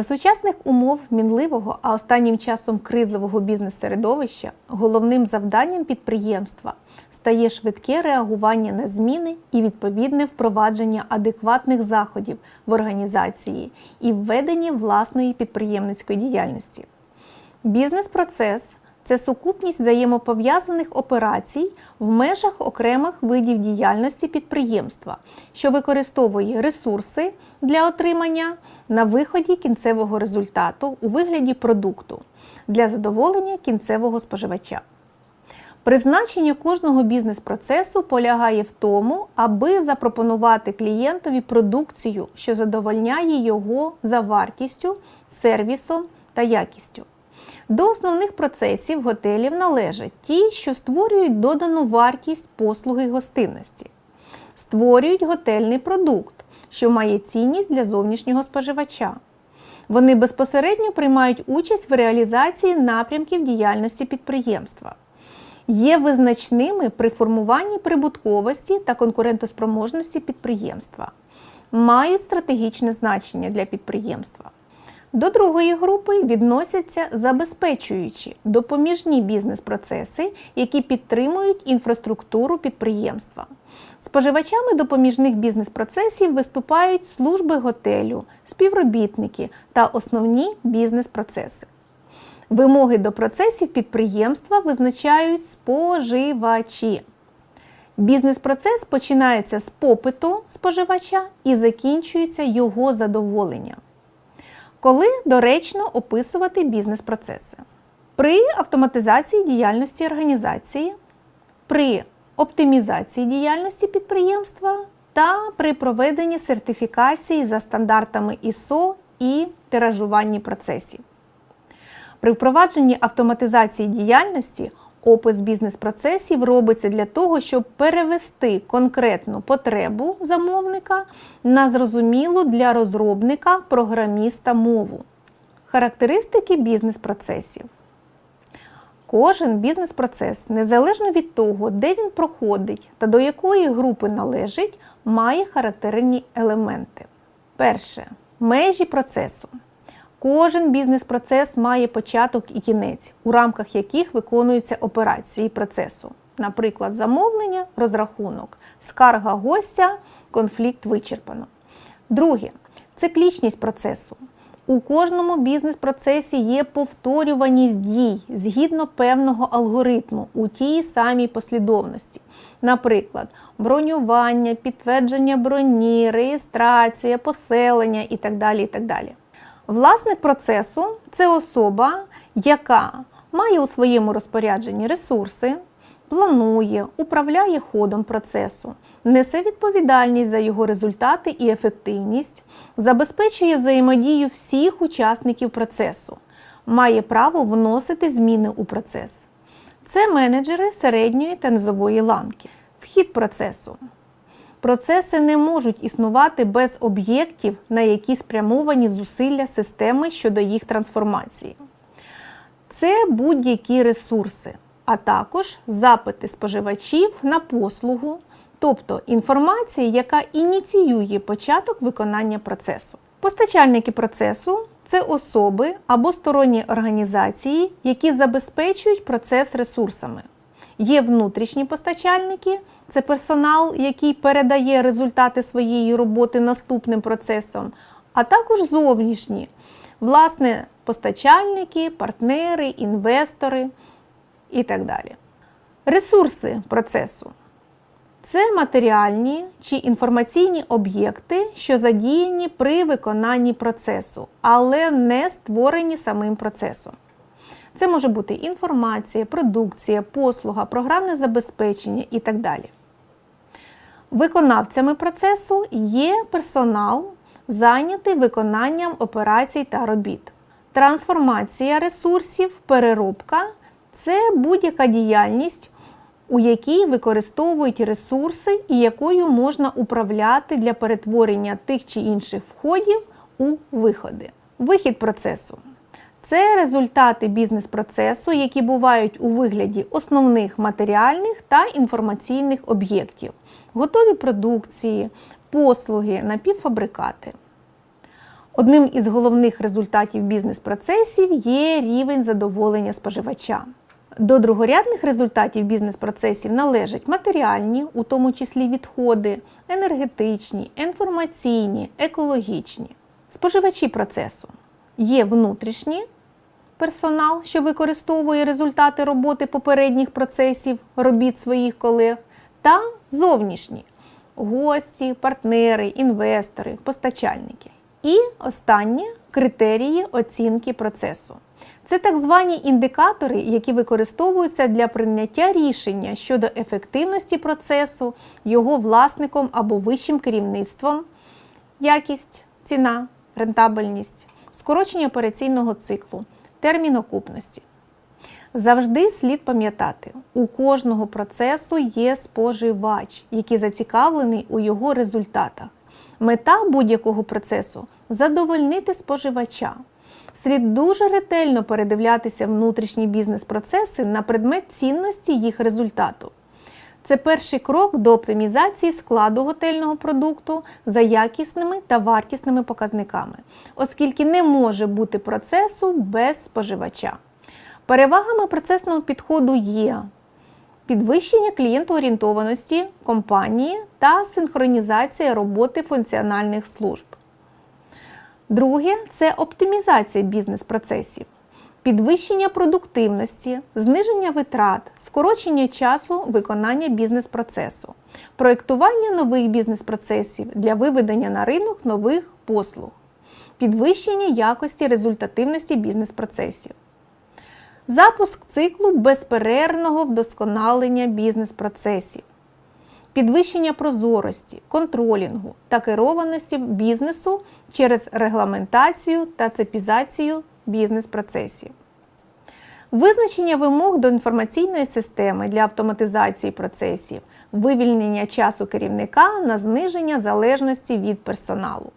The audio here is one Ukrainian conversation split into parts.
За сучасних умов мінливого, а останнім часом кризового бізнес-середовища головним завданням підприємства стає швидке реагування на зміни і відповідне впровадження адекватних заходів в організації і введення власної підприємницької діяльності. Бізнес-процес це сукупність взаємопов'язаних операцій в межах окремих видів діяльності підприємства, що використовує ресурси для отримання на виході кінцевого результату у вигляді продукту для задоволення кінцевого споживача. Призначення кожного бізнес-процесу полягає в тому, аби запропонувати клієнтові продукцію, що задовольняє його за вартістю, сервісом та якістю. До основних процесів готелів належать ті, що створюють додану вартість послуги гостинності, створюють готельний продукт, що має цінність для зовнішнього споживача. Вони безпосередньо приймають участь в реалізації напрямків діяльності підприємства, є визначними при формуванні прибутковості та конкурентоспроможності підприємства, мають стратегічне значення для підприємства. До другої групи відносяться забезпечуючі допоміжні бізнес-процеси, які підтримують інфраструктуру підприємства. Споживачами допоміжних бізнес-процесів виступають служби готелю, співробітники та основні бізнес-процеси. Вимоги до процесів підприємства визначають споживачі. Бізнес-процес починається з попиту споживача і закінчується його задоволенням. Коли доречно описувати бізнес-процеси? При автоматизації діяльності організації, при оптимізації діяльності підприємства та при проведенні сертифікації за стандартами ISO і тиражуванні процесів. При впровадженні автоматизації діяльності опис бізнес-процесів робиться для того, щоб перевести конкретну потребу замовника на зрозумілу для розробника програміста мову. Характеристики бізнес-процесів. Кожен бізнес-процес, незалежно від того, де він проходить та до якої групи належить, має характерні елементи. Перше межі процесу. Кожен бізнес-процес має початок і кінець, у рамках яких виконуються операції процесу, наприклад, замовлення, розрахунок, скарга гостя, конфлікт вичерпано. Друге циклічність процесу. У кожному бізнес-процесі є повторюваність дій згідно певного алгоритму у тій самій послідовності. Наприклад, бронювання, підтвердження броні, реєстрація, поселення і так далі. І так далі. Власник процесу це особа, яка має у своєму розпорядженні ресурси, планує, управляє ходом процесу, несе відповідальність за його результати і ефективність, забезпечує взаємодію всіх учасників процесу, має право вносити зміни у процес. Це менеджери середньої та низової ланки. Вхід процесу. Процеси не можуть існувати без об'єктів, на які спрямовані зусилля системи щодо їх трансформації. Це будь-які ресурси, а також запити споживачів на послугу, тобто інформація, яка ініціює початок виконання процесу. Постачальники процесу це особи або сторонні організації, які забезпечують процес ресурсами. Є внутрішні постачальники, це персонал, який передає результати своєї роботи наступним процесом, а також зовнішні, власне, постачальники, партнери, інвестори і так далі. Ресурси процесу це матеріальні чи інформаційні об'єкти, що задіяні при виконанні процесу, але не створені самим процесом. Це може бути інформація, продукція, послуга, програмне забезпечення і так далі. Виконавцями процесу є персонал, зайнятий виконанням операцій та робіт. Трансформація ресурсів, переробка це будь-яка діяльність, у якій використовують ресурси і якою можна управляти для перетворення тих чи інших входів у виходи. Вихід процесу це результати бізнес-процесу, які бувають у вигляді основних матеріальних та інформаційних об'єктів, готові продукції, послуги, напівфабрикати. Одним із головних результатів бізнес-процесів є рівень задоволення споживача. До другорядних результатів бізнес-процесів належать матеріальні, у тому числі відходи, енергетичні, інформаційні, екологічні. Споживачі процесу є внутрішні персонал, що використовує результати роботи попередніх процесів робіт своїх колег, та зовнішні гості, партнери, інвестори, постачальники. І останнє критерії оцінки процесу. Це так звані індикатори, які використовуються для прийняття рішення щодо ефективності процесу, його власником або вищим керівництвом, якість, ціна, рентабельність, скорочення операційного циклу, термін окупності. Завжди слід пам'ятати, у кожного процесу є споживач, який зацікавлений у його результатах. Мета будь-якого процесу задовольнити споживача. Слід дуже ретельно передивлятися внутрішні бізнес-процеси на предмет цінності їх результату. Це перший крок до оптимізації складу готельного продукту за якісними та вартісними показниками, оскільки не може бути процесу без споживача. Перевагами процесного підходу є підвищення клієнтоорієнтованості компанії та синхронізація роботи функціональних служб. Друге це оптимізація бізнес-процесів, підвищення продуктивності, зниження витрат, скорочення часу виконання бізнес-процесу, проєктування нових бізнес-процесів для виведення на ринок нових послуг, підвищення якості результативності бізнес-процесів. Запуск циклу безперервного вдосконалення бізнес-процесів, підвищення прозорості, контролінгу та керованості бізнесу через регламентацію та цепізацію бізнес-процесів, визначення вимог до інформаційної системи для автоматизації процесів, вивільнення часу керівника на зниження залежності від персоналу.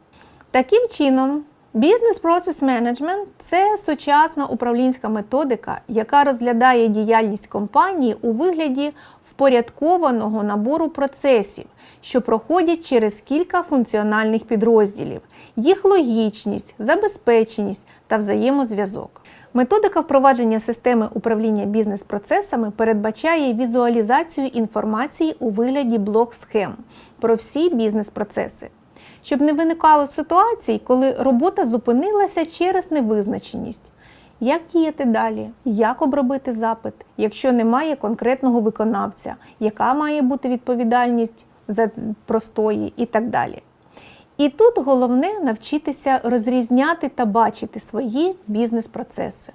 Таким чином, Бізнес Process Management – це сучасна управлінська методика, яка розглядає діяльність компанії у вигляді впорядкованого набору процесів, що проходять через кілька функціональних підрозділів, їх логічність, забезпеченість та взаємозв'язок. Методика впровадження системи управління бізнес-процесами передбачає візуалізацію інформації у вигляді блок-схем про всі бізнес-процеси щоб не виникало ситуацій, коли робота зупинилася через невизначеність. Як діяти далі? Як обробити запит, якщо немає конкретного виконавця, яка має бути відповідальність за простої і так далі. І тут головне навчитися розрізняти та бачити свої бізнес-процеси.